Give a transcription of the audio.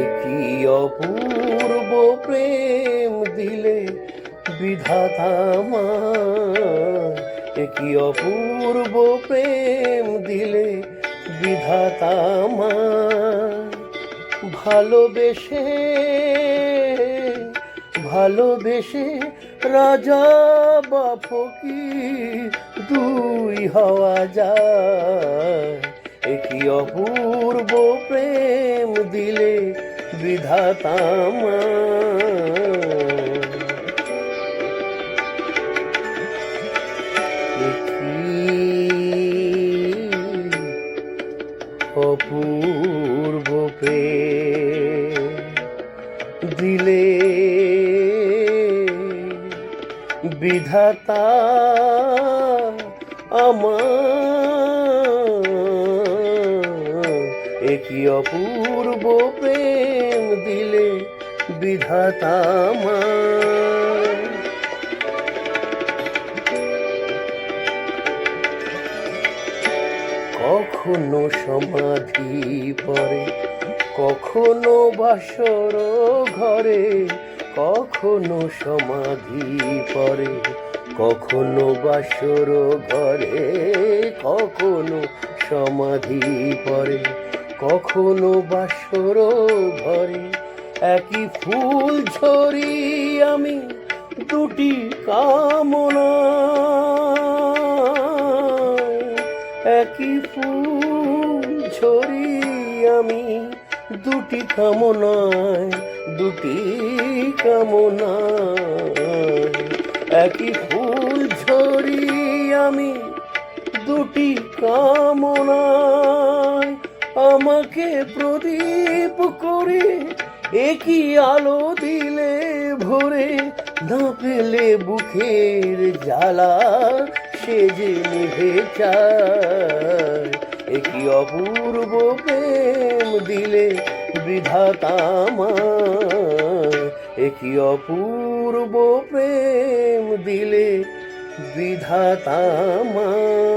একই অপূর্ব প্রেম দিলে বিধাতা একই অপূর্ব প্রেম দিলে বিধাতা ভালোবেসে ভালোবেসে রাজা বা ফকির দুই হওয়া যায়। একই অপূর্ব প্রেম দিলে বিধাতা অপূর্ব প্রেম। দিলে বিধাতা আমার। একই অপূর্ব প্রেম দিলে বিধাতা আমার। কখনো সমাধি পরে, কখনো বাসর ঘরে, কখনো সমাধি পরে, কখনো বাসর ঘরে, কখনো সমাধি পরে, কখনো বাসর ঘরে। একই ফুল ঝরি আমি দুটি কামনা আমি, দুটি কামনায় দুটি কামনায়। একই ফুল ঝরি আমি, দুটি কামনায়। আমাকে প্রদীপ করে একই আলো দিলে ভরে না পেলে বুকের জ্বালা সে যে নিভে চায় একই অপূর্ব প্রেম দিলে বিধাতা আমার একই অপূর্ব প্রেম দিলে বিধাতা আমার